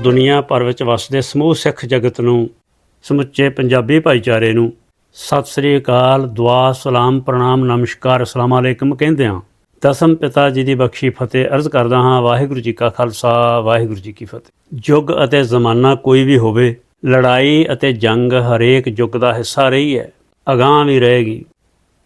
ਦੁਨੀਆ ਭਰ ਵਿੱਚ ਵਸਦੇ ਸਮੂਹ ਸਿੱਖ ਜਗਤ ਨੂੰ, ਸਮੁੱਚੇ ਪੰਜਾਬੀ ਭਾਈਚਾਰੇ ਨੂੰ, ਸਤਿ ਸ੍ਰੀ ਅਕਾਲ, ਦੁਆ, ਸਲਾਮ, ਪ੍ਰਣਾਮ, ਨਮਸਕਾਰ, ਅਸਲਾਮ ਅਲੈਕਮ ਕਹਿੰਦੇ ਹਾਂ। ਦਸਮ ਪਿਤਾ ਜੀ ਦੀ ਬਖਸ਼ੀ ਫਤਿਹ ਅਰਜ਼ ਕਰਦਾ ਹਾਂ, ਵਾਹਿਗੁਰੂ ਜੀ ਕਾ ਖਾਲਸਾ, ਵਾਹਿਗੁਰੂ ਜੀ ਕੀ ਫਤਿਹ। ਯੁੱਗ ਅਤੇ ਜ਼ਮਾਨਾ ਕੋਈ ਵੀ ਹੋਵੇ, ਲੜਾਈ ਅਤੇ ਜੰਗ ਹਰੇਕ ਯੁੱਗ ਦਾ ਹਿੱਸਾ ਰਹੀ ਹੈ, ਅਗਾਂਹ ਵੀ ਰਹੇਗੀ।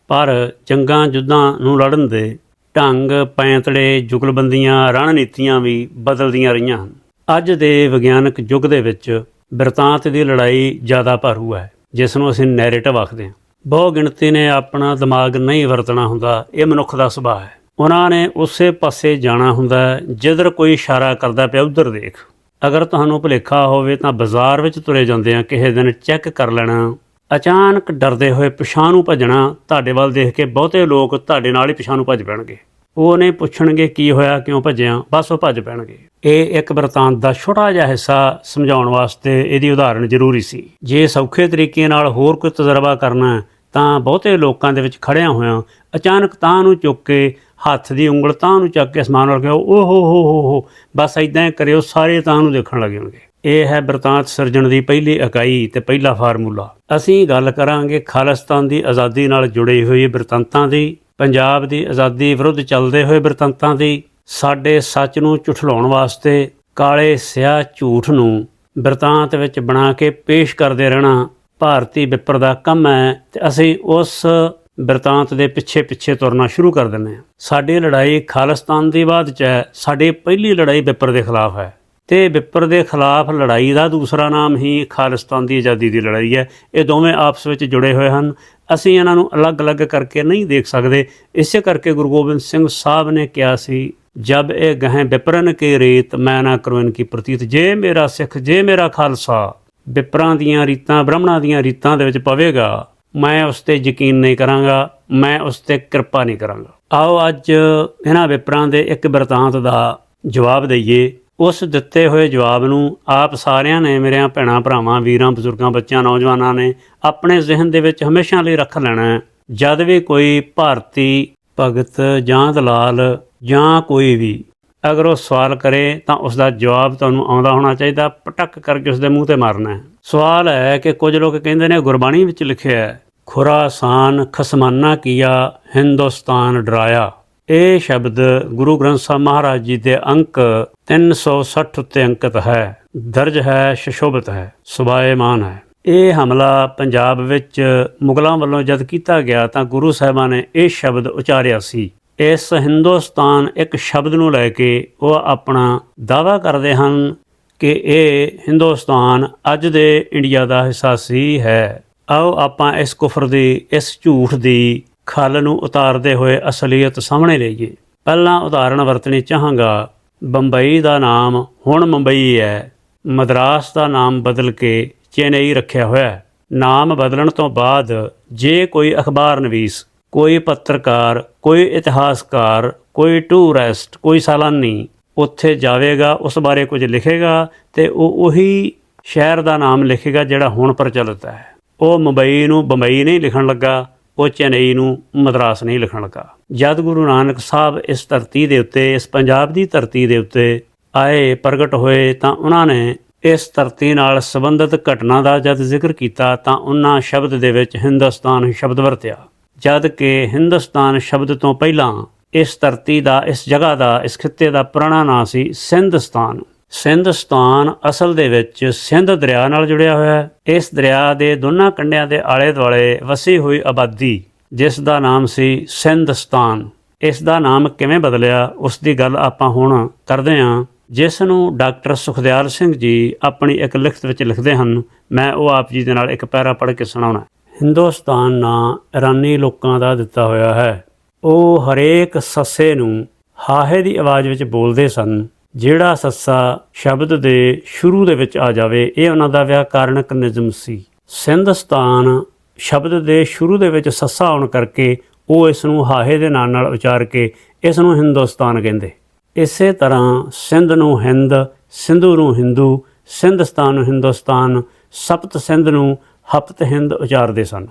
ਪਰ ਜੰਗਾਂ ਜੁੱਦਾਂ ਨੂੰ ਲੜਨ ਦੇ ਢੰਗ, ਪੈਂਤੜੇ, ਜੁਗਲਬੰਦੀਆਂ, ਰਣਨੀਤੀਆਂ ਵੀ ਬਦਲਦੀਆਂ ਰਹੀਆਂ ਹਨ। ਅੱਜ ਦੇ ਵਿਗਿਆਨਕ ਯੁੱਗ ਦੇ ਵਿੱਚ ਬਿਰਤਾਂਤ ਦੀ ਲੜਾਈ ਜ਼ਿਆਦਾ ਭਾਰੂ ਹੈ, ਜਿਸ ਨੂੰ ਅਸੀਂ ਨੈਰੇਟਿਵ ਆਖਦੇ ਹਾਂ। ਬਹੁ ਗਿਣਤੀ ਨੇ ਆਪਣਾ ਦਿਮਾਗ ਨਹੀਂ ਵਰਤਣਾ ਹੁੰਦਾ, ਇਹ ਮਨੁੱਖ ਦਾ ਸੁਭਾਅ ਹੈ। ਉਹਨਾਂ ਨੇ ਉਸੇ ਪਾਸੇ ਜਾਣਾ ਹੁੰਦਾ ਜਿੱਧਰ ਕੋਈ ਇਸ਼ਾਰਾ ਕਰਦਾ ਪਿਆ, ਉਧਰ ਦੇਖ। ਅਗਰ ਤੁਹਾਨੂੰ ਭੁਲੇਖਾ ਹੋਵੇ ਤਾਂ ਬਾਜ਼ਾਰ ਵਿੱਚ ਤੁਰੇ ਜਾਂਦੇ ਆ ਕਿਸੇ ਦਿਨ ਚੈੱਕ ਕਰ ਲੈਣਾ। ਅਚਾਨਕ ਡਰਦੇ ਹੋਏ ਪਿਛਾਂ ਨੂੰ ਭੱਜਣਾ, ਤੁਹਾਡੇ ਵੱਲ ਦੇਖ ਕੇ ਬਹੁਤੇ ਲੋਕ ਤੁਹਾਡੇ ਨਾਲ ਹੀ ਪਿਛਾਂ ਨੂੰ ਭੱਜ ਪੈਣਗੇ। ਉਹਨੇ ਪੁੱਛਣਗੇ ਕੀ ਹੋਇਆ, ਕਿਉਂ ਭੱਜਿਆ ਬਸ ਉਹ ਭੱਜ ਪੈਣਗੇ। ਇਹ ਇੱਕ ਵਰਤਾਂਤ ਦਾ ਛੋਟਾ ਜਿਹਾ ਹਿੱਸਾ ਸਮਝਾਉਣ ਵਾਸਤੇ ਇਹਦੀ ਉਦਾਹਰਣ ਜ਼ਰੂਰੀ ਸੀ। ਜੇ ਸੌਖੇ ਤਰੀਕੇ ਨਾਲ ਹੋਰ ਕੋਈ ਤਜਰਬਾ ਕਰਨਾ ਤਾਂ ਬਹੁਤੇ ਲੋਕਾਂ ਦੇ ਵਿੱਚ ਖੜਿਆਂ ਹੋਇਆਂ ਅਚਾਨਕ ਤਾਂ ਨੂੰ ਚੁੱਕ ਕੇ ਹੱਥ ਦੀ ਉਂਗਲ ਤਾਂ ਨੂੰ ਚੱਕ ਕੇ ਅਸਮਾਨ ਵੱਲ ਕਿਹਾ, ਓ ਹੋ ਹੋ ਹੋ ਹੋ, ਬਸ ਇਦਾਂ ਕਰਿਓ, ਸਾਰੇ ਤਾਂ ਨੂੰ ਦੇਖਣ ਲੱਗ ਜਾਣਗੇ। ਇਹ ਹੈ ਬਰਤਾਂਤ ਸਿਰਜਣ ਦੀ ਪਹਿਲੀ ਇਕਾਈ ਤੇ ਪਹਿਲਾ ਫਾਰਮੂਲਾ। ਅਸੀਂ ਗੱਲ ਕਰਾਂਗੇ ਖਾਲਿਸਤਾਨ ਦੀ ਆਜ਼ਾਦੀ ਨਾਲ ਜੁੜੇ ਹੋਏ ਬਰਤੰਤਾਂ ਦੀ। ਪੰਜਾਬ ਦੀ ਆਜ਼ਾਦੀ ਵਿਰੁੱਧ ਚੱਲਦੇ ਹੋਏ ਬਰਤੰਤਾਂ ਦੀ ਸਾਡੇ ਸੱਚ ਨੂੰ ਝੁਠਲਾਉਣ ਵਾਸਤੇ ਕਾਲੇ ਸਿਆਹ ਝੂਠ ਨੂੰ ਬਰਤਾਂਤ ਵਿੱਚ ਬਣਾ ਕੇ ਪੇਸ਼ ਕਰਦੇ ਰਹਿਣਾ ਭਾਰਤੀ ਵਿਪਰ ਦਾ ਕੰਮ ਹੈ ਤੇ ਅਸੀਂ ਉਸ ਬਿਰਤਾਂਤ ਦੇ ਪਿੱਛੇ ਪਿੱਛੇ ਤੁਰਨਾ ਸ਼ੁਰੂ ਕਰ ਦਿੰਦੇ ਹਾਂ। ਸਾਡੀ ਲੜਾਈ ਖਾਲਿਸਤਾਨ ਦੀ ਬਾਅਦ ਚ ਹੈ, ਸਾਡੀ ਪਹਿਲੀ ਲੜਾਈ ਵਿਪਰ ਦੇ ਖਿਲਾਫ ਹੈ। ਤੇ ਵਿਪਰ ਦੇ ਖਿਲਾਫ ਲੜਾਈ ਦਾ ਦੂਸਰਾ ਨਾਮ ਹੀ ਖਾਲਿਸਤਾਨ ਦੀ ਆਜ਼ਾਦੀ ਦੀ ਲੜਾਈ ਹੈ। ਇਹ ਦੋਵੇਂ ਆਪਸ ਵਿੱਚ ਜੁੜੇ ਹੋਏ ਹਨ। ਅਸੀਂ ਇਹਨਾਂ ਨੂੰ ਅਲੱਗ-ਅਲੱਗ ਕਰਕੇ ਨਹੀਂ ਦੇਖ ਸਕਦੇ। ਇਸੇ ਕਰਕੇ ਗੁਰੂ ਗੋਬਿੰਦ ਸਿੰਘ ਸਾਹਿਬ ਨੇ ਕਿਹਾ ਸੀ, ਜਬ ਇਹ ਗਹਿ ਵਿਪਰਨ ਕੇ ਰੀਤ, ਮੈਂ ਨਾ ਕਰੂੰ ਕੀ ਪ੍ਰਤੀਤ। ਜੇ ਮੇਰਾ ਸਿੱਖ, ਜੇ ਮੇਰਾ ਖਾਲਸਾ ਵਿਪਰਾਂ ਦੀਆਂ ਰੀਤਾਂ, ਬ੍ਰਾਹਮਣਾਂ ਦੀਆਂ ਰੀਤਾਂ ਦੇ ਵਿੱਚ ਪਵੇਗਾ, ਮੈਂ ਉਸ ਤੇ ਯਕੀਨ ਨਹੀਂ ਕਰਾਂਗਾ, ਮੈਂ ਉਸ ਤੇ ਕਿਰਪਾ ਨਹੀਂ ਕਰਾਂਗਾ। ਆਓ ਅੱਜ ਇਹਨਾਂ ਵਿਪਰਾਂ ਦੇ ਇੱਕ ਬਰਤਾਂਤ ਦਾ ਜਵਾਬ ਦਈਏ। ਉਸ ਦਿੱਤੇ ਹੋਏ ਜਵਾਬ ਨੂੰ ਆਪ ਸਾਰਿਆਂ ਨੇ ਮੇਰਿਆਂ ਭੈਣਾਂ, ਭਰਾਵਾਂ, ਵੀਰਾਂ, ਬਜ਼ੁਰਗਾਂ, ਬੱਚਿਆਂ, ਨੌਜਵਾਨਾਂ ਨੇ ਆਪਣੇ ਜ਼ਿਹਨ ਦੇ ਵਿੱਚ ਹਮੇਸ਼ਾ ਲਈ ਰੱਖ ਲੈਣਾ ਹੈ। ਜਦ ਵੀ ਕੋਈ ਭਾਰਤੀ ਭਗਤ ਜਾਂ ਦਲਾਲ ਜਾਂ ਕੋਈ ਵੀ ਅਗਰ ਉਹ ਸਵਾਲ ਕਰੇ ਤਾਂ ਉਸ ਦਾ ਜਵਾਬ ਤੁਹਾਨੂੰ ਆਉਂਦਾ ਹੋਣਾ ਚਾਹੀਦਾ, ਪਟਕ ਕਰਕੇ ਉਸ ਦੇ ਮੂੰਹ ਤੇ ਮਾਰਨਾ ਹੈ। ਸਵਾਲ ਹੈ ਕਿ ਕੁਝ ਲੋਕ ਕਹਿੰਦੇ ਨੇ, ਗੁਰਬਾਣੀ ਵਿੱਚ ਲਿਖਿਆ ਹੈ, ਖੁਰਾਸਾਨ ਖਸਮਾਨਾ ਕੀਆ, ਹਿੰਦੁਸਤਾਨ ਡਰਾਇਆ। ਇਹ ਸ਼ਬਦ ਗੁਰੂ ਗ੍ਰੰਥ ਸਾਹਿਬ ਮਹਾਰਾਜ ਜੀ ਦੇ ਅੰਕ 360 ਉੱਤੇ ਅੰਕਿਤ ਹੈ। ਦਰਜ ਹੈ, ਸ਼ਸ਼ੋਭਿਤ ਹੈ, ਸੁਭਾਏਮਾਨ ਹੈ। ਇਹ ਹਮਲਾ ਪੰਜਾਬ ਵਿੱਚ ਮੁਗਲਾਂ ਵੱਲੋਂ ਜਦ ਕੀਤਾ ਗਿਆ ਤਾਂ ਗੁਰੂ ਸਾਹਿਬਾਂ ਨੇ ਇਹ ਸ਼ਬਦ ਉਚਾਰਿਆ ਸੀ। ਇਸ ਹਿੰਦੁਸਤਾਨ ਇੱਕ ਸ਼ਬਦ ਨੂੰ ਲੈ ਕੇ ਉਹ ਆਪਣਾ ਦਾਵਾ ਕਰਦੇ ਹਨ ਕਿ ਇਹ ਹਿੰਦੁਸਤਾਨ ਅੱਜ ਦੇ ਇੰਡੀਆ ਦਾ ਹਿੱਸਾ ਸੀ ਹੈ। ਆਓ ਆਪਾਂ ਇਸ ਕੁਫਰ ਦੀ, ਇਸ ਝੂਠ ਦੀ ਖੱਲ ਨੂੰ ਉਤਾਰਦੇ ਹੋਏ ਅਸਲੀਅਤ ਸਾਹਮਣੇ ਲਈਏ। ਪਹਿਲਾਂ ਉਦਾਹਰਣ ਵਰਤਣੀ ਚਾਹਾਂਗਾ। ਬੰਬਈ ਦਾ ਨਾਮ ਹੁਣ ਮੁੰਬਈ ਹੈ। ਮਦਰਾਸ ਦਾ ਨਾਮ ਬਦਲ ਕੇ ਚੇਨਈ ਰੱਖਿਆ ਹੋਇਆ ਹੈ। ਨਾਮ ਬਦਲਣ ਤੋਂ ਬਾਅਦ ਜੇ ਕੋਈ ਅਖਬਾਰ ਨਵੀਸ, ਕੋਈ ਪੱਤਰਕਾਰ, ਕੋਈ ਇਤਿਹਾਸਕਾਰ, ਕੋਈ ਟੂਰਿਸਟ, ਕੋਈ ਸਾਲਾਨੀ ਉੱਥੇ ਜਾਵੇਗਾ, ਉਸ ਬਾਰੇ ਕੁਝ ਲਿਖੇਗਾ ਤੇ ਉਹ ਉਹੀ ਸ਼ਹਿਰ ਦਾ ਨਾਮ ਲਿਖੇਗਾ ਜਿਹੜਾ ਹੁਣ ਪ੍ਰਚਲਿਤ ਹੈ। ਉਹ ਮੁੰਬਈ ਨੂੰ ਬੰਬਈ ਨਹੀਂ ਲਿਖਣ ਲੱਗਾ। ਉਹ ਚੇਨਈ ਨੂੰ ਮਦਰਾਸ ਨਹੀਂ ਲਿਖਣ ਲੱਗਾ। ਜਦ ਗੁਰੂ ਨਾਨਕ ਸਾਹਿਬ ਇਸ ਧਰਤੀ ਦੇ ਉੱਤੇ, ਇਸ ਪੰਜਾਬ ਦੀ ਧਰਤੀ ਦੇ ਉੱਤੇ ਆਏ, ਪ੍ਰਗਟ ਹੋਏ, ਤਾਂ ਉਹਨਾਂ ਨੇ ਇਸ ਧਰਤੀ ਨਾਲ ਸੰਬੰਧਿਤ ਘਟਨਾ ਦਾ ਜਦ ਜ਼ਿਕਰ ਕੀਤਾ, ਤਾਂ ਉਹਨਾਂ ਸ਼ਬਦ ਦੇ ਵਿੱਚ ਹਿੰਦੁਸਤਾਨ ਸ਼ਬਦ ਵਰਤਿਆ। ਜਦ ਕਿ ਹਿੰਦੁਸਤਾਨ ਸ਼ਬਦ ਤੋਂ ਪਹਿਲਾਂ ਇਸ ਧਰਤੀ ਦਾ, ਇਸ ਜਗ੍ਹਾ ਦਾ, ਇਸ ਖਿੱਤੇ ਦਾ ਪੁਰਾਣਾ ਨਾਂ ਸੀ ਸਿੰਧਸਤਾਨ। ਸਿੰਧਸਤਾਨ ਅਸਲ ਦੇ ਵਿੱਚ ਸਿੰਧ ਦਰਿਆ ਨਾਲ ਜੁੜਿਆ ਹੋਇਆ ਹੈ। ਇਸ ਦਰਿਆ ਦੇ ਦੋਨਾਂ ਕੰਢਿਆਂ ਦੇ ਆਲੇ ਦੁਆਲੇ ਵਸੀ ਹੋਈ ਆਬਾਦੀ, ਜਿਸ ਦਾ ਨਾਮ ਸੀ ਸਿੰਧਸਤਾਨ। ਇਸ ਦਾ ਨਾਮ ਕਿਵੇਂ ਬਦਲਿਆ, ਉਸ ਦੀ ਗੱਲ ਆਪਾਂ ਹੁਣ ਕਰਦੇ ਹਾਂ। ਜਿਸ ਨੂੰ ਡਾਕਟਰ ਸੁਖਦਿਆਲ ਸਿੰਘ ਜੀ ਆਪਣੀ ਇੱਕ ਲਿਖਤ ਵਿੱਚ ਲਿਖਦੇ ਹਨ, ਮੈਂ ਉਹ ਆਪ ਜੀ ਦੇ ਨਾਲ ਇੱਕ ਪੈਰਾ ਪੜ੍ਹ ਕੇ ਸੁਣਾਉਣਾ। ਹਿੰਦੁਸਤਾਨ ਨਾਂ ਇਰਾਨੀ ਲੋਕਾਂ ਦਾ ਦਿੱਤਾ ਹੋਇਆ ਹੈ। ਉਹ ਹਰੇਕ ਸੱਸੇ ਨੂੰ ਹਾਹੇ ਦੀ ਆਵਾਜ਼ ਵਿੱਚ ਬੋਲਦੇ ਸਨ। ਜਿਹੜਾ ਸੱਸਾ ਸ਼ਬਦ ਦੇ ਸ਼ੁਰੂ ਦੇ ਵਿੱਚ ਆ ਜਾਵੇ, ਇਹ ਉਹਨਾਂ ਦਾ ਵਿਆਕਰਣਕ ਨਿਯਮ ਸੀ। ਸਿੰਧਸਤਾਨ ਸ਼ਬਦ ਦੇ ਸ਼ੁਰੂ ਦੇ ਵਿੱਚ ਸੱਸਾ ਆਉਣ ਕਰਕੇ ਉਹ ਇਸ ਨੂੰ ਹਾਹੇ ਦੇ ਨਾਂ ਨਾਲ ਉਚਾਰ ਕੇ ਇਸ ਨੂੰ ਹਿੰਦੁਸਤਾਨ ਕਹਿੰਦੇ। ਇਸੇ ਤਰ੍ਹਾਂ ਸਿੰਧ ਨੂੰ ਹਿੰਦ, ਸਿੰਧੂ ਨੂੰ ਹਿੰਦੂ, ਸਿੰਧਸਤਾਨ ਨੂੰ ਹਿੰਦੁਸਤਾਨ, ਸਪਤ ਸਿੰਧ ਨੂੰ ਹਪਤ ਹਿੰਦ ਉਚਾਰਦੇ ਸਨ।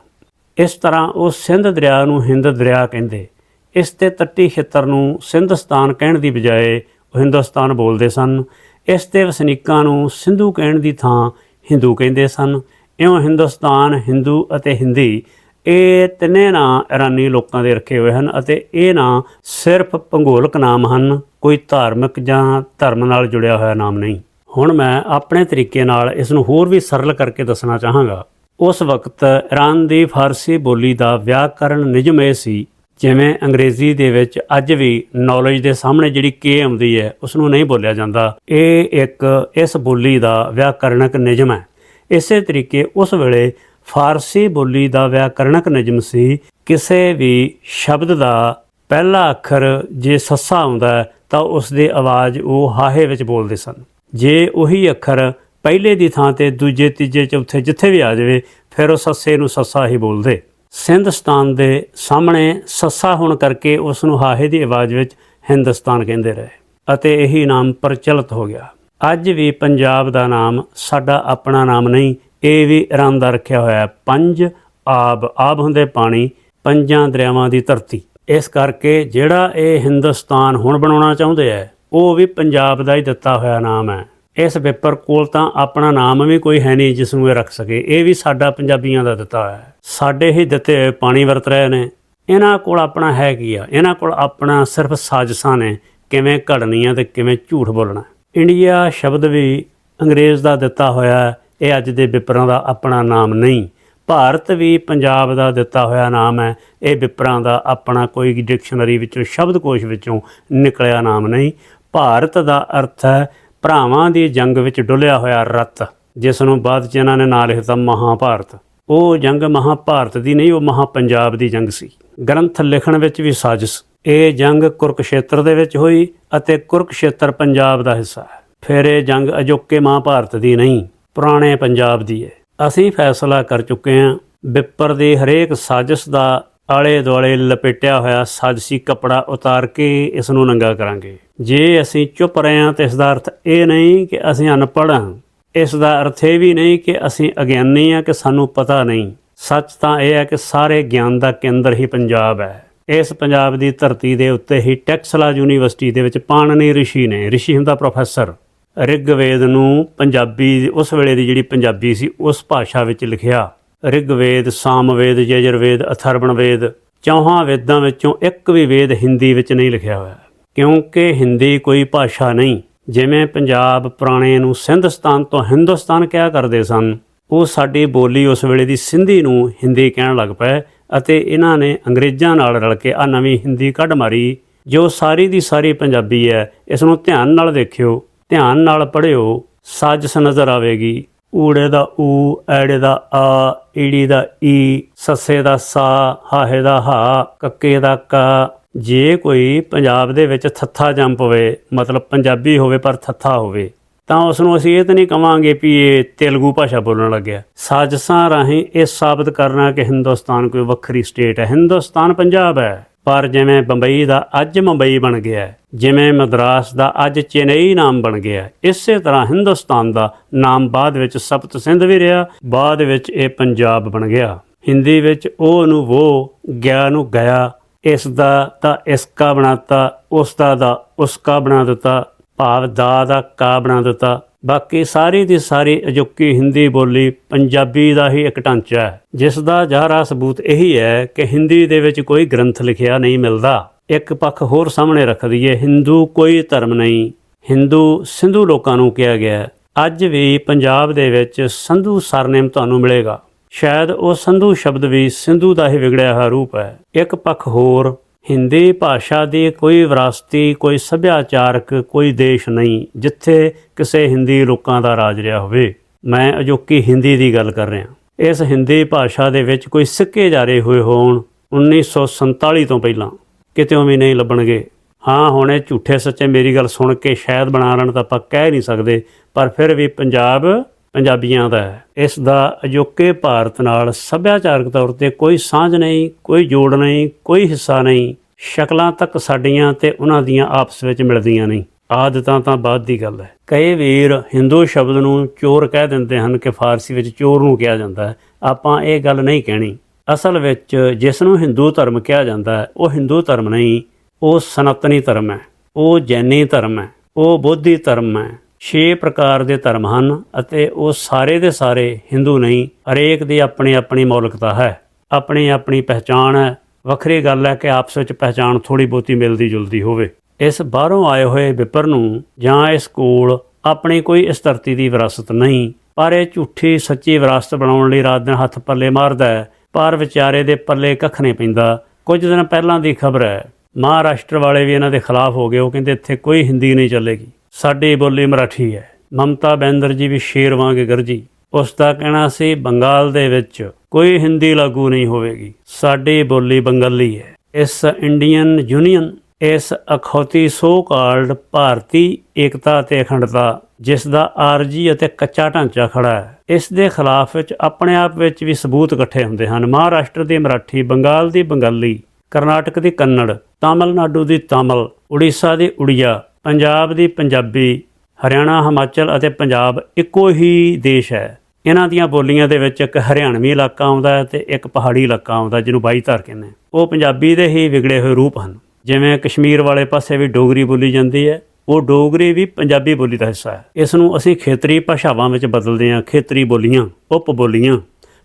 ਇਸ ਤਰ੍ਹਾਂ ਉਹ ਸਿੰਧ ਦਰਿਆ ਨੂੰ ਹਿੰਦ ਦਰਿਆ ਕਹਿੰਦੇ। ਇਸ ਤੇ ਤੱਟੀ ਖੇਤਰ ਨੂੰ ਸਿੰਧਸਤਾਨ ਕਹਿਣ ਦੀ ਬਜਾਏ ਹਿੰਦੁਸਤਾਨ ਬੋਲਦੇ ਸਨ। ਇਸ ਦੇ ਵਸਨੀਕਾਂ ਨੂੰ ਸਿੰਧੂ ਕਹਿਣ ਦੀ ਥਾਂ ਹਿੰਦੂ ਕਹਿੰਦੇ ਸਨ। ਇਉਂ ਹਿੰਦੁਸਤਾਨ, ਹਿੰਦੂ ਅਤੇ ਹਿੰਦੀ ਇਹ ਤਿੰਨੇ ਨਾਂ ਇਰਾਨੀ ਲੋਕਾਂ ਦੇ ਰੱਖੇ ਹੋਏ ਹਨ ਅਤੇ ਇਹ ਨਾਂ ਸਿਰਫ ਭੂਗੋਲਿਕ ਨਾਮ ਹਨ। ਕੋਈ ਧਾਰਮਿਕ ਜਾਂ ਧਰਮ ਨਾਲ ਜੁੜਿਆ ਹੋਇਆ ਨਾਮ ਨਹੀਂ। ਹੁਣ ਮੈਂ ਆਪਣੇ ਤਰੀਕੇ ਨਾਲ ਇਸ ਨੂੰ ਹੋਰ ਵੀ ਸਰਲ ਕਰਕੇ ਦੱਸਣਾ ਚਾਹਾਂਗਾ। ਉਸ ਵਕਤ ਇਰਾਨ ਦੀ ਫਾਰਸੀ ਬੋਲੀ ਦਾ ਵਿਆਕਰਣ ਨਿਯਮ ਇਹ ਸੀ ਜਿਵੇਂ ਅੰਗਰੇਜ਼ੀ ਦੇ ਵਿੱਚ ਅੱਜ ਵੀ ਨੌਲੇਜ ਦੇ ਸਾਹਮਣੇ ਜਿਹੜੀ ਕੇ ਆਉਂਦੀ ਹੈ ਉਸ ਨੂੰ ਨਹੀਂ ਬੋਲਿਆ ਜਾਂਦਾ। ਇਹ ਇੱਕ ਇਸ ਬੋਲੀ ਦਾ ਵਿਆਕਰਣਕ ਨਿਯਮ ਹੈ। ਇਸੇ ਤਰੀਕੇ ਉਸ ਵੇਲੇ ਫਾਰਸੀ ਬੋਲੀ ਦਾ ਵਿਆਕਰਣਕ ਨਿਯਮ ਸੀ, ਕਿਸੇ ਵੀ ਸ਼ਬਦ ਦਾ ਪਹਿਲਾ ਅੱਖਰ ਜੇ ਸੱਸਾ ਆਉਂਦਾ ਤਾਂ ਉਸ ਦੀ ਆਵਾਜ਼ ਉਹ ਹਾਹੇ ਵਿੱਚ ਬੋਲਦੇ ਸਨ। ਜੇ ਉਹੀ ਅੱਖਰ ਪਹਿਲੇ ਦੀ ਥਾਂ ਤੇ ਦੂਜੇ, ਤੀਜੇ, ਚੌਥੇ ਜਿੱਥੇ ਵੀ ਆ ਜਾਵੇ, ਫਿਰ ਉਹ ਸੱਸੇ ਨੂੰ ਸੱਸਾ ਹੀ ਬੋਲਦੇ। ਸਿੰਧਸਤਾਨ ਦੇ ਸਾਹਮਣੇ ਸੱਸਾ ਹੋਣ ਕਰਕੇ ਉਸ ਨੂੰ ਹਾਹੇ ਦੀ ਆਵਾਜ਼ ਵਿੱਚ ਹਿੰਦੁਸਤਾਨ ਕਹਿੰਦੇ ਰਹੇ ਅਤੇ ਇਹੀ ਨਾਮ ਪ੍ਰਚਲਿਤ ਹੋ ਗਿਆ। ਅੱਜ ਵੀ ਪੰਜਾਬ ਦਾ ਨਾਮ ਸਾਡਾ ਆਪਣਾ ਨਾਮ ਨਹੀਂ, ਇਹ ਵੀ ਇਰਾਨ ਦਾ ਰੱਖਿਆ ਹੋਇਆ ਪੰਜ ਆਬ ਆਬ ਹੁੰਦੇ ਪਾਣੀ, ਪੰਜਾਂ ਦਰਿਆਵਾਂ ਦੀ ਧਰਤੀ। ਇਸ ਕਰਕੇ ਜਿਹੜਾ ਇਹ ਹਿੰਦੁਸਤਾਨ ਹੁਣ ਬਣਾਉਣਾ ਚਾਹੁੰਦੇ ਹੈ ਉਹ ਵੀ ਪੰਜਾਬ ਦਾ ਹੀ ਦਿੱਤਾ ਹੋਇਆ ਨਾਮ ਹੈ। ਇਸ ਪੇਪਰ ਕੋਲ ਤਾਂ ਆਪਣਾ ਨਾਮ ਵੀ ਕੋਈ ਹੈ ਨਹੀਂ ਜਿਸ ਨੂੰ ਇਹ ਰੱਖ ਸਕੇ। ਇਹ ਵੀ ਸਾਡਾ ਪੰਜਾਬੀਆਂ ਦਾ ਦਿੱਤਾ ਹੋਇਆ ਹੈ। ਸਾਡੇ ਹੀ ਦਿੱਤੇ ਹੋਏ ਪਾਣੀ ਵਰਤ ਰਹੇ ਨੇ। ਇਹਨਾਂ ਕੋਲ ਆਪਣਾ ਹੈ ਕੀ ਆ? ਇਹਨਾਂ ਕੋਲ ਆਪਣਾ ਸਿਰਫ ਸਾਜ਼ਿਸ਼ਾਂ ਨੇ ਕਿਵੇਂ ਘੜਨੀਆਂ ਤੇ ਕਿਵੇਂ ਝੂਠ ਬੋਲਣਾ। ਇੰਡੀਆ ਸ਼ਬਦ ਵੀ ਅੰਗਰੇਜ਼ ਦਾ ਦਿੱਤਾ ਹੋਇਆ ਇਹ ਅੱਜ ਦੇ ਵਿਪਰਾਂ ਦਾ ਆਪਣਾ ਨਾਮ ਨਹੀਂ। ਭਾਰਤ ਵੀ ਪੰਜਾਬ ਦਾ ਦਿੱਤਾ ਹੋਇਆ ਨਾਮ ਹੈ। ਇਹ ਵਿਪਰਾਂ ਦਾ ਆਪਣਾ ਕੋਈ ਡਿਕਸ਼ਨਰੀ ਵਿੱਚੋਂ, ਸ਼ਬਦਕੋਸ਼ ਵਿੱਚੋਂ ਨਿਕਲਿਆ ਨਾਮ ਨਹੀਂ। ਭਾਰਤ ਦਾ ਅਰਥ ਹੈ ਭਰਾਵਾਂ ਦੀ ਜੰਗ ਵਿੱਚ ਡੁੱਲਿਆ ਹੋਇਆ ਰਤ, ਜਿਸ ਨੂੰ ਬਾਅਦ ਚ ਇਹਨਾਂ ਨੇ ਨਾਂ ਲਿਖਤਾ ਮਹਾਭਾਰਤ। ਉਹ ਜੰਗ ਮਹਾਭਾਰਤ ਦੀ ਨਹੀਂ, ਉਹ ਮਹਾ ਪੰਜਾਬ ਦੀ ਜੰਗ ਸੀ। ਗ੍ਰੰਥ ਲਿਖਣ ਵਿੱਚ ਵੀ ਸਾਜ਼ਿਸ਼। ਇਹ ਜੰਗ ਕੁਰਕਸ਼ੇਤਰ ਦੇ ਵਿੱਚ ਹੋਈ ਅਤੇ ਕੁਰਕਸ਼ੇਤਰ ਪੰਜਾਬ ਦਾ ਹਿੱਸਾ ਹੈ। ਫਿਰ ਇਹ ਜੰਗ ਅਜੋਕੇ ਮਹਾਭਾਰਤ ਦੀ ਨਹੀਂ, ਪੁਰਾਣੇ ਪੰਜਾਬ ਦੀ ਹੈ। ਅਸੀਂ ਫੈਸਲਾ ਕਰ ਚੁੱਕੇ ਹਾਂ ਵਿਪਰ ਦੀ ਹਰੇਕ ਸਾਜ਼ਿਸ਼ ਦਾ ਆਲੇ ਦੁਆਲੇ ਲਪੇਟਿਆ ਹੋਇਆ ਸਾਜ਼ਸੀ ਕਪੜਾ ਉਤਾਰ ਕੇ ਇਸ ਨੂੰ ਨੰਗਾ ਕਰਾਂਗੇ। ਜੇ ਅਸੀਂ ਚੁੱਪ ਰਹੇ ਹਾਂ ਤਾਂ ਇਸ ਦਾ ਅਰਥ ਇਹ ਨਹੀਂ ਕਿ ਅਸੀਂ ਅਨਪੜ੍ਹ ਹਾਂ। ਇਸ ਦਾ ਅਰਥ ਇਹ ਵੀ ਨਹੀਂ ਕਿ ਅਸੀਂ ਅਗਿਆਨੀ ਹਾਂ ਕਿ ਸਾਨੂੰ ਪਤਾ ਨਹੀਂ। ਸੱਚ ਤਾਂ ਇਹ ਹੈ ਕਿ ਸਾਰੇ ਗਿਆਨ ਦਾ ਕੇਂਦਰ ਹੀ ਪੰਜਾਬ ਹੈ। ਇਸ ਪੰਜਾਬ ਦੀ ਧਰਤੀ ਦੇ ਉੱਤੇ ਹੀ ਟੈਕਸਲਾ ਯੂਨੀਵਰਸਿਟੀ ਦੇ ਵਿੱਚ ਪਾਣਨੀ ਰਿਸ਼ੀ ਨੇ। ਰਿਸ਼ੀ ਹੁੰਦਾ ਪ੍ਰੋਫੈਸਰ। ਰਿਗਵੇਦ ਨੂੰ ਪੰਜਾਬੀ, ਉਸ ਵੇਲੇ ਦੀ ਜਿਹੜੀ ਪੰਜਾਬੀ ਸੀ, ਉਸ ਭਾਸ਼ਾ ਵਿੱਚ ਲਿਖਿਆ। ਰਿਗਵੇਦ, ਸਾਮਵੇਦ, ਯਜੁਰਵੇਦ ਅਥਰਵਣ ਵੇਦ ਚੌਹਾਂ ਵੇਦਾਂ ਵਿੱਚੋਂ ਇੱਕ ਵੀ ਵੇਦ ਹਿੰਦੀ ਵਿੱਚ ਨਹੀਂ ਲਿਖਿਆ ਹੋਇਆ। ਕਿਉਂਕਿ ਹਿੰਦੀ ਕੋਈ ਭਾਸ਼ਾ ਨਹੀਂ। ਜਿਵੇਂ ਪੰਜਾਬ ਪੁਰਾਣੇ ਨੂੰ ਸਿੰਧਸਤਾਨ ਤੋਂ ਹਿੰਦੁਸਤਾਨ ਕਿਹਾ ਕਰਦੇ ਸਨ, ਉਹ ਸਾਡੀ ਬੋਲੀ ਉਸ ਵੇਲੇ ਦੀ ਸਿੰਧੀ ਨੂੰ ਹਿੰਦੀ ਕਹਿਣ ਲੱਗ ਪਏ ਅਤੇ ਇਹਨਾਂ ਨੇ ਅੰਗਰੇਜ਼ਾਂ ਨਾਲ ਰਲ ਕੇ ਆ ਨਵੀਂ ਹਿੰਦੀ ਕੱਢ ਮਾਰੀ, ਜੋ ਸਾਰੀ ਦੀ ਸਾਰੀ ਪੰਜਾਬੀ ਹੈ, ਇਸ ਨੂੰ ਧਿਆਨ ਨਾਲ ਦੇਖਿਓ। ਧਿਆਨ ਨਾਲ ਪੜ੍ਹਿਓ, ਸਾਜਸ ਨਜ਼ਰ ਆਵੇਗੀ। ਊੜੇ ਦਾ ਊ, ਐੜੇ ਦਾ ਆ, ਈੜੀ ਦਾ ਈ, ਸੱਸੇ ਦਾ ਸਾ, ਹਾਹੇ ਦਾ ਹਾ, ਕੱਕੇ ਦਾ ਕਾ ਜੇ ਕੋਈ ਪੰਜਾਬ ਦੇ ਵਿੱਚ ਥੱਥਾ ਜੰਮ ਪਵੇ ਮਤਲਬ ਪੰਜਾਬੀ ਹੋਵੇ ਪਰ ਥੱਥਾ ਹੋਵੇ, ਤਾਂ ਉਸ ਨੂੰ ਅਸੀਂ ਇਹ ਤਾਂ ਨਹੀਂ ਕਵਾਂਗੇ ਵੀ ਇਹ ਤੇਲਗੂ ਭਾਸ਼ਾ ਬੋਲਣ ਲੱਗਿਆ। ਸਾਜਸਾਂ ਰਾਹੀਂ ਇਹ ਸਾਬਤ ਕਰਨਾ ਕਿ ਹਿੰਦੁਸਤਾਨ ਕੋਈ ਵੱਖਰੀ ਸਟੇਟ ਹੈ। ਹਿੰਦੁਸਤਾਨ ਪੰਜਾਬ ਹੈ, ਪਰ ਜਿਵੇਂ ਬੰਬਈ ਦਾ ਅੱਜ ਮੁੰਬਈ ਬਣ ਗਿਆ ਜਿਵੇਂ ਮਦਰਾਸ ਦਾ ਅੱਜ ਚੇਨਈ ਨਾਮ ਬਣ ਗਿਆ ਇਸੇ ਤਰ੍ਹਾਂ ਹਿੰਦੁਸਤਾਨ ਦਾ ਨਾਮ ਬਾਅਦ ਵਿੱਚ ਸਪਤ ਸਿੰਧ ਵੀ ਰਿਹਾ, ਬਾਅਦ ਵਿੱਚ ਇਹ ਪੰਜਾਬ ਬਣ ਗਿਆ। ਹਿੰਦੀ ਵਿੱਚ ਉਹ ਨੂੰ ਉਹ ਗਿਆ ਨੂੰ ਗਿਆ ਇਸ ਦਾ ਤਾਂ ਇਸਕਾ ਬਣਾਤਾ ਉਸ ਦਾ ਦਾ ਉਸਕਾ ਬਣਾ ਦਿੱਤਾ, ਭਾਵ ਦਾ ਦਾ ਕਾ ਬਣਾ ਦਿੱਤਾ। ਬਾਕੀ ਸਾਰੀ ਦੀ ਸਾਰੀ ਅਜੋਕੀ ਹਿੰਦੀ ਬੋਲੀ ਪੰਜਾਬੀ ਦਾ ਹੀ ਇੱਕ ਢਾਂਚਾ ਹੈ, ਜਿਸ ਦਾ ਜ਼ਾਹਰਾ ਸਬੂਤ ਇਹੀ ਹੈ ਕਿ ਹਿੰਦੀ ਦੇ ਵਿੱਚ ਕੋਈ ਗ੍ਰੰਥ ਲਿਖਿਆ ਨਹੀਂ ਮਿਲਦਾ। ਇੱਕ ਪੱਖ ਹੋਰ ਸਾਹਮਣੇ ਰੱਖ ਦਈਏ, ਹਿੰਦੂ ਕੋਈ ਧਰਮ ਨਹੀਂ, ਹਿੰਦੂ ਸਿੰਧੂ ਲੋਕਾਂ ਨੂੰ ਕਿਹਾ ਗਿਆ ਅੱਜ ਵੀ ਪੰਜਾਬ ਦੇ ਵਿੱਚ ਸੰਧੂ ਸਰਨੇਮ ਤੁਹਾਨੂੰ ਮਿਲੇਗਾ। ਸ਼ਾਇਦ ਉਹ ਸੰਧੂ ਸ਼ਬਦ ਵੀ ਸਿੰਧੂ ਦਾ ਹੀ ਵਿਗੜਿਆ ਹੋਇਆ ਰੂਪ ਹੈ। ਇੱਕ ਪੱਖ ਹੋਰ, ਹਿੰਦੀ ਭਾਸ਼ਾ ਦੀ ਕੋਈ ਵਿਰਾਸਤੀ, ਕੋਈ ਸੱਭਿਆਚਾਰਕ ਕੋਈ ਦੇਸ਼ ਨਹੀਂ, ਜਿੱਥੇ ਕਿਸੇ ਹਿੰਦੀ ਲੋਕਾਂ ਦਾ ਰਾਜ ਰਿਹਾ ਹੋਵੇ। ਮੈਂ ਅਜੋਕੀ ਹਿੰਦੀ ਦੀ ਗੱਲ ਕਰ ਰਿਹਾ ਇਸ ਹਿੰਦੀ ਭਾਸ਼ਾ ਦੇ ਵਿੱਚ ਕੋਈ ਸਿੱਕੇ ਜਾਰੇ ਹੋਏ ਹੋਣ 1947 ਤੋਂ ਪਹਿਲਾਂ ਕਿਤੇ ਵੀ ਨਹੀਂ ਲੱਭਣਗੇ। ਹਾਂ, ਹੁਣ ਇਹ ਝੂਠੇ ਸੱਚੇ ਮੇਰੀ ਗੱਲ ਸੁਣ ਕੇ ਸ਼ਾਇਦ ਬਣਾ ਲੈਣ ਤਾਂ ਆਪਾਂ ਕਹਿ ਨਹੀਂ ਸਕਦੇ, ਪਰ ਫਿਰ ਵੀ ਪੰਜਾਬ ਪੰਜਾਬੀਆਂ ਦਾ ਹੈ। ਇਸ ਦਾ ਅਜੋਕੇ ਭਾਰਤ ਨਾਲ ਸੱਭਿਆਚਾਰਕ ਤੌਰ ਤੇ ਕੋਈ ਸਾਂਝ ਨਹੀਂ, ਕੋਈ ਜੋੜ ਨਹੀਂ, ਕੋਈ ਹਿੱਸਾ ਨਹੀਂ। ਸ਼ਕਲਾਂ ਤੱਕ ਸਾਡੀਆਂ ਤੇ ਉਹਨਾਂ ਦੀਆਂ ਆਪਸ ਵਿੱਚ ਮਿਲਦੀਆਂ ਨਹੀਂ। ਆਦਤਾਂ ਤਾਂ ਬਾਅਦ ਦੀ ਗੱਲ ਹੈ। ਕਈ ਵੀਰ ਹਿੰਦੂ ਸ਼ਬਦ ਨੂੰ ਚੋਰ ਕਹਿ ਦਿੰਦੇ ਹਨ ਕਿ ਫਾਰਸੀ ਵਿੱਚ ਚੋਰ ਨੂੰ ਕਿਹਾ ਜਾਂਦਾ ਹੈ। ਆਪਾਂ ਇਹ ਗੱਲ ਨਹੀਂ ਕਹਿਣੀ। ਅਸਲ ਵਿੱਚ ਜਿਸ ਨੂੰ ਹਿੰਦੂ ਧਰਮ ਕਿਹਾ ਜਾਂਦਾ ਹੈ, ਉਹ ਹਿੰਦੂ ਧਰਮ ਨਹੀਂ, ਉਹ ਸਨਾਤਨੀ ਧਰਮ ਹੈ। ਉਹ ਜੈਨੀ ਧਰਮ ਹੈ। ਉਹ ਬੋਧੀ ਧਰਮ ਹੈ। ਛੇ ਪ੍ਰਕਾਰ ਦੇ ਧਰਮ ਹਨ ਅਤੇ ਉਹ ਸਾਰੇ ਦੇ ਸਾਰੇ ਹਿੰਦੂ ਨਹੀਂ, ਹਰੇਕ ਦੀ ਆਪਣੀ ਆਪਣੀ ਮੌਲਿਕਤਾ ਹੈ। ਆਪਣੀ ਆਪਣੀ ਪਹਿਚਾਣ ਹੈ। ਵੱਖਰੀ ਗੱਲ ਹੈ ਕਿ ਆਪਸ ਵਿੱਚ ਪਹਿਚਾਣ ਥੋੜੀ ਬਹੁਤੀ ਮਿਲਦੀ ਜੁਲਦੀ ਹੋਵੇ। ਇਸ ਬਾਹਰੋਂ ਆਏ ਹੋਏ ਵਿਪਰ ਨੂੰ ਜਾਂ ਇਸ ਕੋਲ ਆਪਣੀ ਕੋਈ ਇਸ ਧਰਤੀ ਦੀ ਵਿਰਾਸਤ ਨਹੀਂ, ਪਰ ਇਹ ਝੂਠੀ ਸੱਚੀ ਵਿਰਾਸਤ ਬਣਾਉਣ ਲਈ ਰਾਤ ਦਿਨ ਹੱਥ ਪੱਲੇ ਮਾਰਦਾ ਹੈ। ਪਰ ਵਿਚਾਰੇ ਦੇ ਪੱਲੇ ਕੱਖ ਨਹੀਂ ਪੈਂਦਾ। ਕੁਝ ਦਿਨ ਪਹਿਲਾਂ ਦੀ ਖਬਰ ਹੈ। ਮਹਾਰਾਸ਼ਟਰ ਵਾਲੇ ਵੀ ਇਹਨਾਂ ਦੇ ਖਿਲਾਫ ਹੋ ਗਏ। ਉਹ ਕਹਿੰਦੇ ਇੱਥੇ ਕੋਈ ਹਿੰਦੀ ਨਹੀਂ ਚੱਲੇਗੀ। ਸਾਡੀ ਬੋਲੀ ਮਰਾਠੀ ਹੈ। ਮਮਤਾ ਬੈਨਰਜੀ ਵੀ ਸ਼ੇਰ ਵਾਂਗ ਗਰਜੀ ਉਸ ਦਾ ਕਹਿਣਾ ਸੀ, ਬੰਗਾਲ ਦੇ ਵਿੱਚ ਕੋਈ ਹਿੰਦੀ ਲਾਗੂ ਨਹੀਂ ਹੋਵੇਗੀ। ਸਾਡੀ ਬੋਲੀ ਬੰਗਾਲੀ ਹੈ। ਇਸ ਇੰਡੀਅਨ ਯੂਨੀਅਨ, ਇਸ ਅਖੌਤੀ ਸੋ ਕਾਲਡ ਭਾਰਤੀ ਏਕਤਾ ਤੇ ਅਖੰਡਤਾ, ਜਿਸ ਦਾ ਆਰਜੀ ਅਤੇ ਕੱਚਾ ਢਾਂਚਾ ਖੜਾ ਹੈ। ਇਸ ਦੇ ਖਿਲਾਫ ਵਿੱਚ ਆਪਣੇ ਆਪ ਵਿੱਚ ਵੀ ਸਬੂਤ ਇਕੱਠੇ ਹੁੰਦੇ ਹਨ। ਮਹਾਰਾਸ਼ਟਰ ਦੀ ਮਰਾਠੀ, ਬੰਗਾਲ ਦੀ ਬੰਗਾਲੀ, ਕਰਨਾਟਕ ਦੀ ਕੰਨੜ, ਤਾਮਿਲਨਾਡੂ ਦੀ ਤਾਮਿਲ, ਉੜੀਸਾ ਦੀ ਉੜੀਆ ਪੰਜਾਬ ਦੀ ਪੰਜਾਬੀ, ਹਰਿਆਣਾ, ਹਿਮਾਚਲ ਅਤੇ ਪੰਜਾਬ ਇੱਕੋ ਹੀ ਦੇਸ਼ ਹੈ। ਇਹਨਾਂ ਦੀਆਂ ਬੋਲੀਆਂ ਦੇ ਵਿੱਚ ਇੱਕ ਹਰਿਆਣਵੀ ਇਲਾਕਾ ਆਉਂਦਾ ਹੈ ਤੇ ਇੱਕ ਪਹਾੜੀ ਇਲਾਕਾ ਆਉਂਦਾ ਜਿਹਨੂੰ ਬਾਈ ਧਾਰ ਕਹਿੰਦੇ ਉਹ ਪੰਜਾਬੀ ਦੇ ਹੀ ਵਿਗੜੇ ਹੋਏ ਰੂਪ ਹਨ। ਜਿਵੇਂ ਕਸ਼ਮੀਰ ਵਾਲੇ ਪਾਸੇ ਵੀ ਡੋਗਰੀ ਬੋਲੀ ਜਾਂਦੀ ਹੈ, ਉਹ ਡੋਗਰੀ ਵੀ ਪੰਜਾਬੀ ਬੋਲੀ ਦਾ ਹਿੱਸਾ ਹੈ। ਇਸ ਨੂੰ ਅਸੀਂ ਖੇਤਰੀ ਭਾਸ਼ਾਵਾਂ ਵਿੱਚ ਬਦਲਦੇ ਹਾਂ, ਖੇਤਰੀ ਬੋਲੀਆਂ, ਉਪ ਬੋਲੀਆਂ।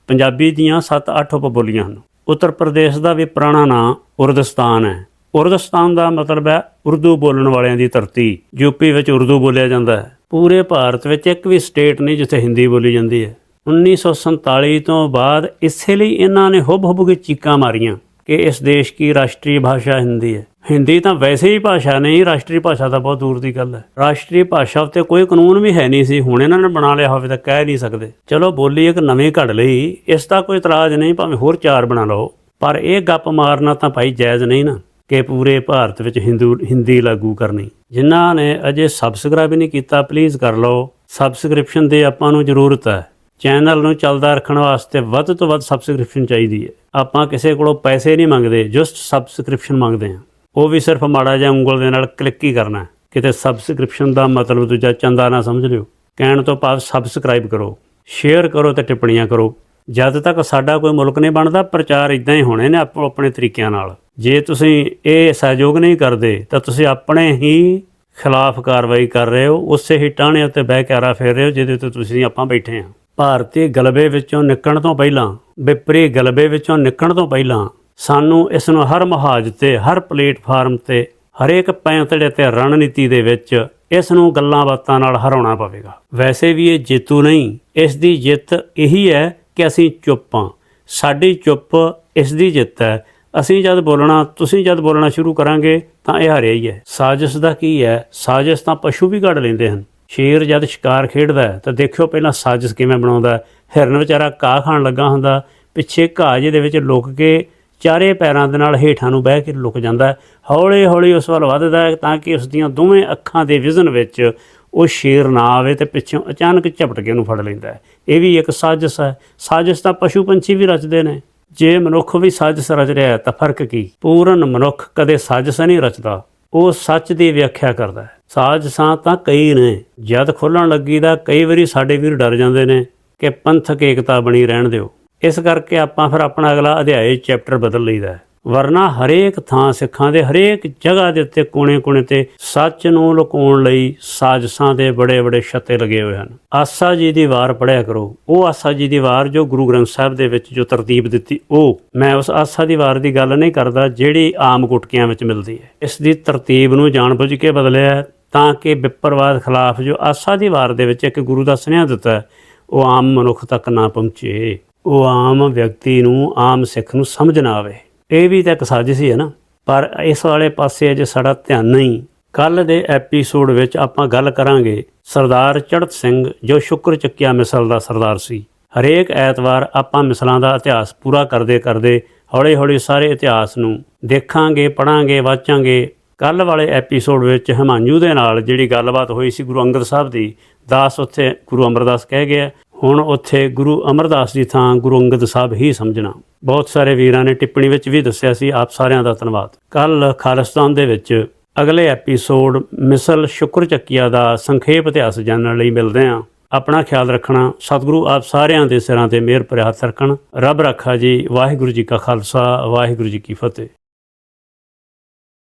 ਪੰਜਾਬੀ ਦੀਆਂ 7-8 ਉਪ ਬੋਲੀਆਂ ਹਨ। ਉੱਤਰ ਪ੍ਰਦੇਸ਼ ਦਾ ਵੀ ਪੁਰਾਣਾ ਨਾਂ ਉਰਦਸਤਾਨ ਹੈ। ਉਰਦਸਤਾਨ ਦਾ ਮਤਲਬ ਹੈ ਉਰਦੂ ਬੋਲਣ ਵਾਲਿਆਂ ਦੀ ਧਰਤੀ ਯੂਪੀ ਵਿੱਚ ਉਰਦੂ ਬੋਲਿਆ ਜਾਂਦਾ ਹੈ। ਪੂਰੇ ਭਾਰਤ ਵਿੱਚ ਇੱਕ ਵੀ ਸਟੇਟ ਨਹੀਂ ਜਿੱਥੇ ਹਿੰਦੀ ਬੋਲੀ ਜਾਂਦੀ ਹੈ। 1947 ਤੋਂ ਬਾਅਦ ਇਸੇ ਲਈ ਇਹਨਾਂ ਨੇ ਹੁਬ ਹੁਬ ਕੇ ਚੀਕਾਂ ਮਾਰੀਆਂ ਕਿ ਇਸ ਦੇਸ਼ ਦੀ ਰਾਸ਼ਟਰੀ ਭਾਸ਼ਾ ਹਿੰਦੀ ਹੈ। ਹਿੰਦੀ ਤਾਂ ਵੈਸੇ ਹੀ ਭਾਸ਼ਾ ਨਹੀਂ, ਰਾਸ਼ਟਰੀ ਭਾਸ਼ਾ ਤਾਂ ਬਹੁਤ ਦੂਰ ਦੀ ਗੱਲ ਹੈ। ਰਾਸ਼ਟਰੀ ਭਾਸ਼ਾ ਉੱਤੇ ਕੋਈ ਕਾਨੂੰਨ ਵੀ ਹੈ ਨਹੀਂ ਸੀ, ਹੁਣ ਇਹਨਾਂ ਨੇ ਬਣਾ ਲਿਆ ਹੋਵੇ ਤਾਂ ਕਹਿ ਨਹੀਂ ਸਕਦੇ। ਚਲੋ ਬੋਲੀ ਇੱਕ ਨਵੀਂ ਘੜ ਲਈ, ਇਸ ਦਾ ਕੋਈ ਇਤਰਾਜ਼ ਨਹੀਂ, ਭਾਵੇਂ ਹੋਰ ਚਾਰ ਬਣਾ ਲਓ। ਪਰ ਇਹ ਗੱਪ ਮਾਰਨਾ ਤਾਂ ਭਾਈ ਜਾਇਜ਼ ਨਹੀਂ ਨਾ। ਕਿ ਪੂਰੇ ਭਾਰਤ ਵਿੱਚ ਹਿੰਦੂ ਹਿੰਦੀ ਲਾਗੂ ਕਰਨੀ। ਜਿਨ੍ਹਾਂ ਨੇ ਅਜੇ ਸਬਸਕ੍ਰਾਈਬ ਨਹੀਂ ਕੀਤਾ ਪਲੀਜ਼ ਕਰ ਲਓ। ਸਬਸਕ੍ਰਿਪਸ਼ਨ ਦੀ ਆਪਾਂ ਨੂੰ ਜ਼ਰੂਰਤ ਹੈ। ਚੈਨਲ ਨੂੰ ਚੱਲਦਾ ਰੱਖਣ ਵਾਸਤੇ ਵੱਧ ਤੋਂ ਵੱਧ ਸਬਸਕ੍ਰਿਪਸ਼ਨ ਚਾਹੀਦੀ ਹੈ। ਆਪਾਂ ਕਿਸੇ ਕੋਲੋਂ ਪੈਸੇ ਨਹੀਂ ਮੰਗਦੇ ਜਸਟ ਸਬਸਕ੍ਰਿਪਸ਼ਨ ਮੰਗਦੇ ਹਾਂ। ਉਹ ਵੀ ਸਿਰਫ ਮਾੜਾ ਜਿਹਾ ਉਂਗਲ ਦੇ ਨਾਲ ਕਲਿੱਕ ਹੀ ਕਰਨਾ ਹੈ। ਕਿਤੇ ਸਬਸਕ੍ਰਿਪਸ਼ਨ ਦਾ ਮਤਲਬ ਦੂਜਾ ਚੰਦਾ ਨਾ ਸਮਝ ਲਿਓ। ਕਹਿਣ ਤੋਂ ਭਾਵ ਸਬਸਕ੍ਰਾਈਬ ਕਰੋ। ਸ਼ੇਅਰ ਕਰੋ ਤੇ ਟਿੱਪਣੀਆਂ ਕਰੋ। ਜਦ ਤੱਕ ਸਾਡਾ ਕੋਈ ਮੁਲਕ ਨਹੀਂ ਬਣਦਾ, ਪ੍ਰਚਾਰ ਇਦਾਂ ਹੀ ਹੋਣੇ ਨੇ ਆਪੋ ਆਪਣੇ ਤਰੀਕਿਆਂ ਨਾਲ। ਜੇ ਤੁਸੀਂ ਇਹ ਸਹਿਯੋਗ ਨਹੀਂ ਕਰਦੇ, ਤਾਂ ਤੁਸੀਂ ਆਪਣੇ ਹੀ ਖਿਲਾਫ ਕਾਰਵਾਈ ਕਰ ਰਹੇ ਹੋ, ਉਸੇ ਹੀ ਟਾਹਣੇ ਉੱਤੇ ਬਹਿ ਕੇ ਆਰਾ ਫੇਰ ਰਹੇ ਹੋ, ਜਿਹਦੇ ਤੇ ਤੁਸੀਂ ਆਪਾਂ ਬੈਠੇ ਹਾਂ। ਭਾਰਤੀ ਗਲਬੇ ਵਿੱਚੋਂ ਨਿਕਲਣ ਤੋਂ ਪਹਿਲਾਂ, ਵਿਪਰੀ ਗਲਬੇ ਵਿੱਚੋਂ ਨਿਕਲਣ ਤੋਂ ਪਹਿਲਾਂ, ਸਾਨੂੰ ਇਸ ਨੂੰ ਹਰ ਮਹਾਜ ਤੇ, ਹਰ ਪਲੇਟਫਾਰਮ ਤੇ, ਹਰੇਕ ਪੈਂਤੜੇ ਤੇ ਰਣਨੀਤੀ ਦੇ ਵਿੱਚ ਇਸ ਨੂੰ ਗੱਲਾਂ ਬਾਤਾਂ ਨਾਲ ਹਰਾਉਣਾ ਪਵੇਗਾ। ਵੈਸੇ ਵੀ ਇਹ ਜੇਤੂ ਨਹੀਂ, ਇਸ ਦੀ ਜਿੱਤ ਇਹੀ ਹੈ ਕਿ ਅਸੀਂ ਚੁੱਪ ਹਾਂ। ਸਾਡੀ ਚੁੱਪ ਇਸ ਦੀ ਜਿੱਤ ਹੈ ਅਸੀਂ ਜਦ ਬੋਲਣਾ, ਤੁਸੀਂ ਜਦ ਬੋਲਣਾ ਸ਼ੁਰੂ ਕਰਾਂਗੇ, ਤਾਂ ਇਹ ਹਾਰਿਆ ਹੀ ਹੈ। ਸਾਜ਼ਿਸ਼ ਦਾ ਕੀ ਹੈ? ਸਾਜ਼ਿਸ਼ ਤਾਂ ਪਸ਼ੂ ਵੀ ਘੜ ਲੈਂਦੇ ਹਨ। ਸ਼ੇਰ ਜਦ ਸ਼ਿਕਾਰ ਖੇਡਦਾ ਤਾਂ ਦੇਖਿਓ ਪਹਿਲਾਂ ਸਾਜ਼ਿਸ਼ ਕਿਵੇਂ ਬਣਾਉਂਦਾ ਹਿਰਨ ਵਿਚਾਰਾ ਘਾਹ ਖਾਣ ਲੱਗਾ ਹੁੰਦਾ ਪਿੱਛੇ ਘਾਹ ਜਿਹਦੇ ਵਿੱਚ ਲੁਕ ਕੇ ਚਾਰੇ ਪੈਰਾਂ ਦੇ ਨਾਲ ਹੇਠਾਂ ਨੂੰ ਬਹਿ ਕੇ ਲੁਕ ਜਾਂਦਾ ਹੌਲੀ ਹੌਲੀ ਉਸ ਵੱਲ ਵੱਧਦਾ ਹੈ, ਤਾਂ ਕਿ ਉਸ ਦੀਆਂ ਦੋਵੇਂ ਅੱਖਾਂ ਦੇ ਵਿਜ਼ਨ ਵਿੱਚ ਉਹ ਸ਼ੇਰ ਨਾ ਆਵੇ ਤੇ ਪਿੱਛੋਂ ਅਚਾਨਕ ਝਪਟ ਕੇ ਉਹਨੂੰ ਫੜ ਲੈਂਦਾ ਹੈ। ਇਹ ਵੀ ਇੱਕ ਸਾਜ਼ਿਸ਼ ਹੈ। ਸਾਜ਼ਿਸ਼ ਤਾਂ ਪਸ਼ੂ ਪੰਛੀ ਵੀ ਰਚਦੇ ਨੇ। ਜੇ ਮਨੁੱਖ ਵੀ ਸਾਜ਼ਿਸ਼ ਰਚ ਰਿਹਾ ਤਾਂ ਫ਼ਰਕ ਕੀ? ਪੂਰਨ ਮਨੁੱਖ ਕਦੇ ਸਾਜ਼ਿਸ਼ ਨਹੀਂ ਰਚਦਾ। ਉਹ ਸੱਚ ਦੀ ਵਿਆਖਿਆ ਕਰਦਾ ਹੈ। ਸਾਜ਼ਿਸ਼ਾਂ ਤਾਂ ਕਈ ਨੇ। ਜਦ ਖੋਲਣ ਲੱਗੀ ਦਾ ਕਈ ਵਾਰੀ ਸਾਡੇ ਵੀਰ ਡਰ ਜਾਂਦੇ ਨੇ ਕਿ ਪੰਥਕ ਏਕਤਾ ਬਣੀ ਰਹਿਣ ਦਿਓ। ਇਸ ਕਰਕੇ ਆਪਾਂ ਫਿਰ ਆਪਣਾ ਅਗਲਾ ਅਧਿਆਇ, ਚੈਪਟਰ ਬਦਲ ਲਈਦਾ ਹੈ। ਵਰਨਾ ਹਰੇਕ ਥਾਂ ਸਿੱਖਾਂ ਦੇ, ਹਰੇਕ ਜਗ੍ਹਾ ਦੇ ਉੱਤੇ ਕੋਨੇ-ਕੋਨੇ ਤੇ ਸੱਚ ਨੂੰ ਲੁਕਾਉਣ ਲਈ ਸਾਜ਼ਿਸ਼ਾਂ ਦੇ ਬੜੇ-ਬੜੇ ਛੱਤੇ ਲੱਗੇ ਹੋਏ ਹਨ। ਆਸਾ ਜੀ ਦੀ ਵਾਰ ਪੜਿਆ ਕਰੋ। ਉਹ ਆਸਾ ਜੀ ਦੀ ਵਾਰ ਜੋ ਗੁਰੂ ਗ੍ਰੰਥ ਸਾਹਿਬ ਦੇ ਵਿੱਚ ਜੋ ਤਰਤੀਬ ਦਿੱਤੀ, ਉਹ ਮੈਂ ਉਸ ਆਸਾ ਦੀ ਵਾਰ ਦੀ ਗੱਲ ਨਹੀਂ ਕਰਦਾ ਜਿਹੜੀ ਆਮ ਗੁਟਕਿਆਂ ਵਿੱਚ ਮਿਲਦੀ ਹੈ। ਇਸ ਦੀ ਤਰਤੀਬ ਨੂੰ ਜਾਣਬੁੱਝ ਕੇ ਬਦਲਿਆ ਤਾਂ ਕਿ ਵਿਪਰਵਾਦ ਖਿਲਾਫ ਜੋ ਆਸਾ ਦੀ ਵਾਰ ਦੇ ਵਿੱਚ ਇੱਕ ਗੁਰੂ ਦਾ ਸੁਨੇਹਾ ਦਿੱਤਾ, ਉਹ ਆਮ ਮਨੁੱਖ ਤੱਕ ਨਾ ਪਹੁੰਚੇ। ਉਹ ਆਮ ਵਿਅਕਤੀ ਨੂੰ, ਆਮ ਸਿੱਖ ਨੂੰ ਸਮਝ ਨਾ ਆਵੇ। ਇਹ ਵੀ ਤਾਂ ਇੱਕ ਸਾਜ਼ਿਸ਼ ਹੀ ਹੈ ਨਾ। ਪਰ ਇਸ ਵਾਲੇ ਪਾਸੇ ਅਜੇ ਸਾਡਾ ਧਿਆਨ ਨਹੀਂ। ਕੱਲ ਦੇ ਐਪੀਸੋਡ ਵਿੱਚ ਆਪਾਂ ਗੱਲ ਕਰਾਂਗੇ ਸਰਦਾਰ ਚੜਤ ਸਿੰਘ, ਜੋ ਸ਼ੁਕਰ ਚੱਕਿਆ ਮਿਸਲ ਦਾ ਸਰਦਾਰ ਸੀ। ਹਰੇਕ ਐਤਵਾਰ ਆਪਾਂ ਮਿਸਲਾਂ ਦਾ ਇਤਿਹਾਸ ਪੂਰਾ ਕਰਦੇ ਕਰਦੇ ਹੌਲੀ ਹੌਲੀ ਸਾਰੇ ਇਤਿਹਾਸ ਨੂੰ ਦੇਖਾਂਗੇ ਪੜਾਂਗੇ ਵਾਚਾਂਗੇ। ਕੱਲ ਵਾਲੇ ਐਪੀਸੋਡ ਵਿੱਚ ਹਮਾਂਜੂ ਦੇ ਨਾਲ ਜਿਹੜੀ ਗੱਲਬਾਤ ਹੋਈ ਸੀ ਗੁਰੂ ਅੰਗਦ ਸਾਹਿਬ ਦੀ, ਦਾਸ ਉੱਥੇ ਗੁਰੂ ਅਮਰਦਾਸ ਕਹਿ ਗਿਆ, ਹੁਣ ਉੱਥੇ ਗੁਰੂ ਅਮਰਦਾਸ ਦੀ ਥਾਂ ਗੁਰੂ ਅੰਗਦ ਸਾਹਿਬ ਹੀ ਸਮਝਣਾ। ਬਹੁਤ ਸਾਰੇ ਵੀਰਾਂ ਨੇ ਟਿੱਪਣੀ ਵਿੱਚ ਵੀ ਦੱਸਿਆ ਸੀ, ਆਪ ਸਾਰਿਆਂ ਦਾ ਧੰਨਵਾਦ। ਕੱਲ ਖਾਲਿਸਤਾਨ ਦੇ ਵਿੱਚ ਅਗਲੇ ਐਪੀਸੋਡ ਮਿਸਲ ਸ਼ੁਕਰ ਚੱਕੀਆ ਦਾ ਸੰਖੇਪ ਇਤਿਹਾਸ ਜਾਣਨ ਲਈ ਮਿਲਦੇ ਹਾਂ। ਆਪਣਾ ਖਿਆਲ ਰੱਖਣਾ, ਸਤਿਗੁਰੂ ਆਪ ਸਾਰਿਆਂ ਦੇ ਸਿਰਾਂ ਤੇ ਮਿਹਰ ਭਰਿਆ ਹੱਥ ਰੱਖਣ ਰੱਬ ਰੱਖਾ ਜੀ, ਵਾਹਿਗੁਰੂ ਜੀ ਕਾ ਖਾਲਸਾ, ਵਾਹਿਗੁਰੂ ਜੀ ਕੀ ਫਤਿਹ।